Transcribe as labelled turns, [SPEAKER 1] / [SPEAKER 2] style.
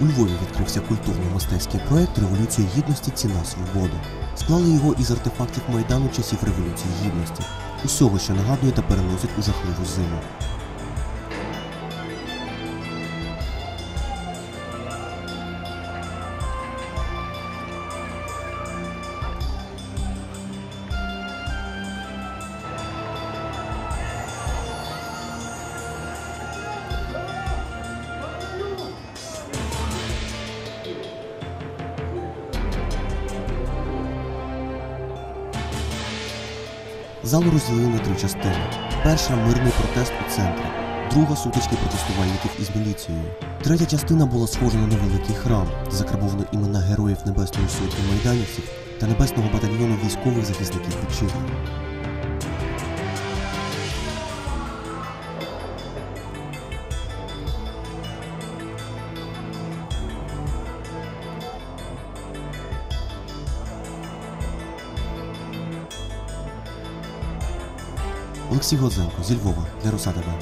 [SPEAKER 1] У Львові відкрився культурно-мистецький проект Революція Гідності Ціна свободи. Склали його із артефактів Майдану часів Революції Гідності, усього, що нагадує та переносить у жахливу зиму. Залу розділили на три частини. Перша мирний протест у центрі, друга сутички протестувальників із міліцією. Третя частина була схожа на невеликий храм, де закарбовано імена героїв Небесної Сотні майданівців та Небесного батальйону військових захисників вітчизни. Олексій Годзенко зі Львова для Росатова.